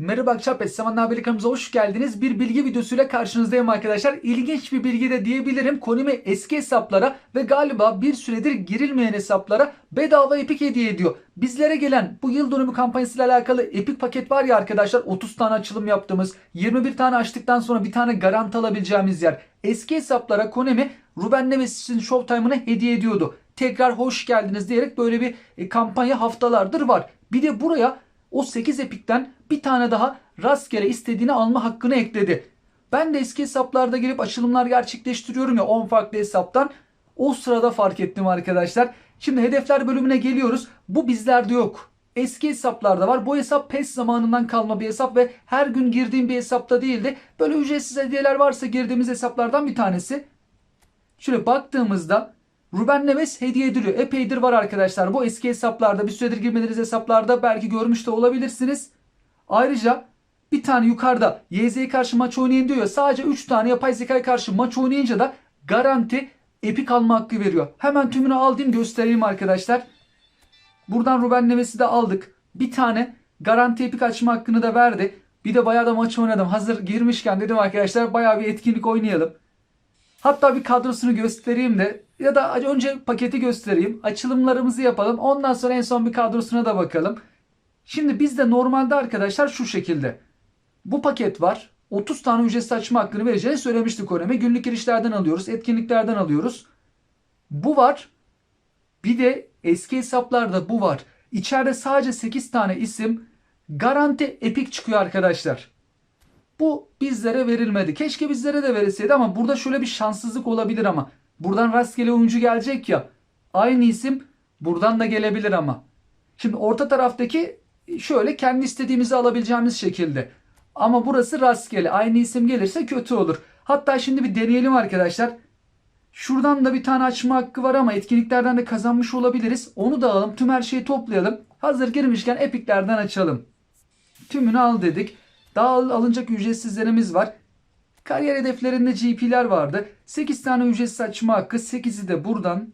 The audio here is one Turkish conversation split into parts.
Merhaba Akçapet, Saman Haberi kanalımıza hoş geldiniz. Bir bilgi videosuyla karşınızdayım arkadaşlar. İlginç bir bilgi de diyebilirim. Konimi eski hesaplara ve galiba bir süredir girilmeyen hesaplara bedava Epic hediye ediyor. Bizlere gelen bu yıl dönümü kampanyasıyla alakalı Epic paket var ya arkadaşlar 30 tane açılım yaptığımız 21 tane açtıktan sonra bir tane garanti alabileceğimiz yer. Eski hesaplara Konemi Ruben Neves'in Showtime'ını hediye ediyordu. Tekrar hoş geldiniz diyerek böyle bir e, kampanya haftalardır var. Bir de buraya o 8 epikten bir tane daha rastgele istediğini alma hakkını ekledi. Ben de eski hesaplarda girip açılımlar gerçekleştiriyorum ya 10 farklı hesaptan. O sırada fark ettim arkadaşlar. Şimdi hedefler bölümüne geliyoruz. Bu bizlerde yok. Eski hesaplarda var. Bu hesap PES zamanından kalma bir hesap ve her gün girdiğim bir hesapta değildi. Böyle ücretsiz hediyeler varsa girdiğimiz hesaplardan bir tanesi. Şöyle baktığımızda Ruben Neves hediye ediliyor. Epeydir var arkadaşlar. Bu eski hesaplarda bir süredir girmediğiniz hesaplarda belki görmüş de olabilirsiniz. Ayrıca bir tane yukarıda YZ'ye karşı maç oynayın diyor sadece 3 tane yapay zekaya karşı maç oynayınca da garanti epik alma hakkı veriyor. Hemen tümünü alayım göstereyim arkadaşlar. Buradan Ruben Neves'i de aldık. Bir tane garanti epik açma hakkını da verdi. Bir de bayağı da maç oynadım. Hazır girmişken dedim arkadaşlar bayağı bir etkinlik oynayalım. Hatta bir kadrosunu göstereyim de ya da önce paketi göstereyim. Açılımlarımızı yapalım. Ondan sonra en son bir kadrosuna da bakalım. Şimdi bizde normalde arkadaşlar şu şekilde. Bu paket var. 30 tane ücretsiz açma hakkını vereceğini söylemiştik Konemi. Günlük girişlerden alıyoruz. Etkinliklerden alıyoruz. Bu var. Bir de eski hesaplarda bu var. İçeride sadece 8 tane isim garanti epik çıkıyor arkadaşlar. Bu bizlere verilmedi. Keşke bizlere de verilseydi ama burada şöyle bir şanssızlık olabilir ama. Buradan rastgele oyuncu gelecek ya. Aynı isim buradan da gelebilir ama. Şimdi orta taraftaki şöyle kendi istediğimizi alabileceğimiz şekilde. Ama burası rastgele. Aynı isim gelirse kötü olur. Hatta şimdi bir deneyelim arkadaşlar. Şuradan da bir tane açma hakkı var ama etkinliklerden de kazanmış olabiliriz. Onu da alalım. Tüm her şeyi toplayalım. Hazır girmişken epiklerden açalım. Tümünü al dedik. Daha al- alınacak ücretsizlerimiz var. Kariyer hedeflerinde GP'ler vardı. 8 tane ücretsiz açma hakkı. 8'i de buradan.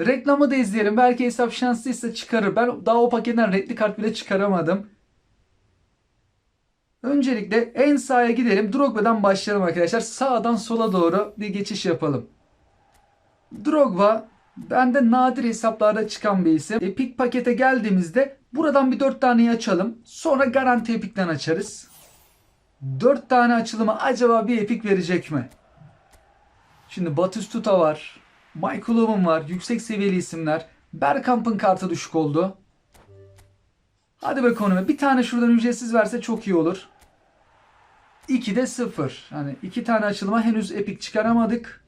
Reklamı da izleyelim. Belki hesap şanslıysa çıkarır. Ben daha o paketten renkli kart bile çıkaramadım. Öncelikle en sağa gidelim. Drogba'dan başlayalım arkadaşlar. Sağdan sola doğru bir geçiş yapalım. Drogba bende nadir hesaplarda çıkan bir isim. Epic pakete geldiğimizde buradan bir 4 taneyi açalım. Sonra garanti Epic'ten açarız. 4 tane açılıma acaba bir Epic verecek mi? Şimdi Batistuta var. Michael Owen var. Yüksek seviyeli isimler. Bergkamp'ın kartı düşük oldu. Hadi be konuma. Bir tane şuradan ücretsiz verse çok iyi olur. 2'de 0. Hani iki tane açılıma henüz Epic çıkaramadık.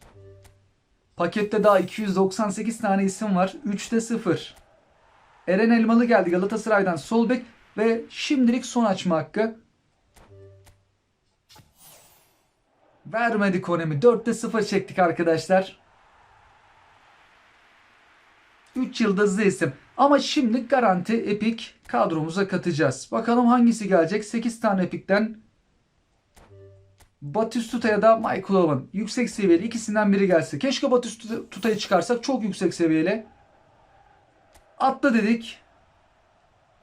Pakette daha 298 tane isim var. 3'te 0. Eren Elmalı geldi Galatasaray'dan sol bek ve şimdilik son açma hakkı. Vermedi Konemi. 4'te 0 çektik arkadaşlar. 3 yıldızlı isim. Ama şimdi garanti Epic kadromuza katacağız. Bakalım hangisi gelecek? 8 tane Epic'ten Batistuta ya da Michael Owen. Yüksek seviyeli ikisinden biri gelse. Keşke Batistuta'yı çıkarsak. Çok yüksek seviyeli. Atla dedik.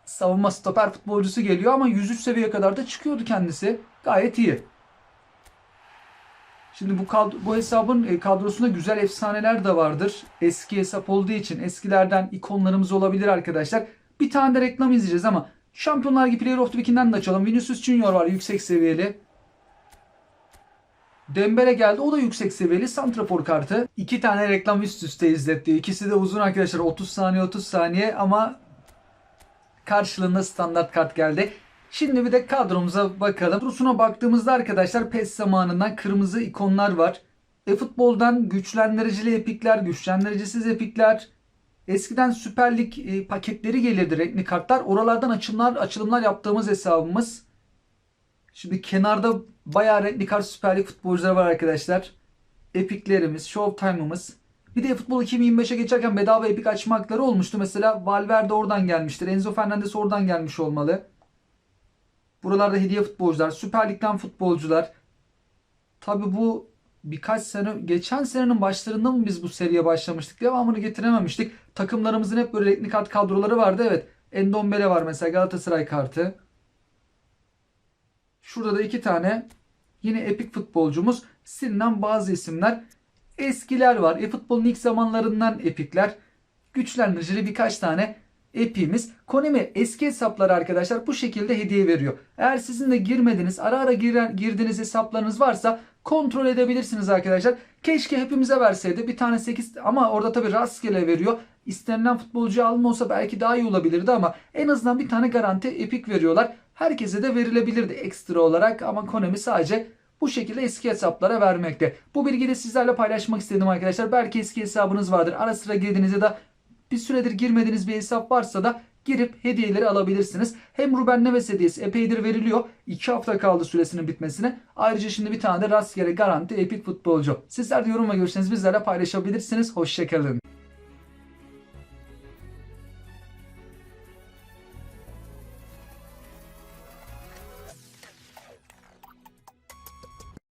Savunma stoper futbolcusu geliyor ama 103 seviyeye kadar da çıkıyordu kendisi. Gayet iyi. Şimdi bu kadro, bu hesabın e, kadrosunda güzel efsaneler de vardır. Eski hesap olduğu için eskilerden ikonlarımız olabilir arkadaşlar. Bir tane de reklam izleyeceğiz ama Şampiyonlar Ligi Player of the Week'inden de açalım. Vinicius Junior var yüksek seviyeli. Dembele geldi. O da yüksek seviyeli santrafor kartı. İki tane reklam üst üste izletti. İkisi de uzun arkadaşlar. 30 saniye 30 saniye ama karşılığında standart kart geldi. Şimdi bir de kadromuza bakalım. Kadrosuna baktığımızda arkadaşlar PES zamanından kırmızı ikonlar var. E-futboldan güçlendiricili epikler, güçlendiricisiz epikler. Eskiden Süper Lig e, paketleri gelirdi renkli kartlar. Oralardan açılımlar, açılımlar yaptığımız hesabımız. Şimdi kenarda bayağı renkli kart Süper Lig futbolcuları var arkadaşlar. Epiklerimiz, Showtime'ımız. Bir de futbol 2025'e geçerken bedava epik açma hakları olmuştu. Mesela Valverde oradan gelmiştir. Enzo Fernandez oradan gelmiş olmalı. Buralarda hediye futbolcular, Süper Lig'den futbolcular. Tabi bu birkaç sene, geçen senenin başlarında mı biz bu seriye başlamıştık? Devamını getirememiştik. Takımlarımızın hep böyle renkli kart kadroları vardı. Evet. Endombele var mesela Galatasaray kartı. Şurada da iki tane yine epik futbolcumuz. Silinen bazı isimler. Eskiler var. E-futbolun ilk zamanlarından epikler. Güçlendiricili birkaç tane epimiz. Konami eski hesapları arkadaşlar bu şekilde hediye veriyor. Eğer sizin de girmediniz, ara ara giren, girdiğiniz hesaplarınız varsa kontrol edebilirsiniz arkadaşlar. Keşke hepimize verseydi. Bir tane 8 ama orada tabi rastgele veriyor. İstenilen futbolcuyu alma olsa belki daha iyi olabilirdi ama en azından bir tane garanti epik veriyorlar. Herkese de verilebilirdi ekstra olarak ama Konami sadece bu şekilde eski hesaplara vermekte. Bu bilgiyi de sizlerle paylaşmak istedim arkadaşlar. Belki eski hesabınız vardır. Ara sıra girdiğinizde de bir süredir girmediğiniz bir hesap varsa da girip hediyeleri alabilirsiniz. Hem Ruben Neves hediyesi epeydir veriliyor. 2 hafta kaldı süresinin bitmesine. Ayrıca şimdi bir tane de rastgele garanti epik futbolcu. Sizler de yorum ve görüşlerinizi bizlerle paylaşabilirsiniz. Hoşçakalın.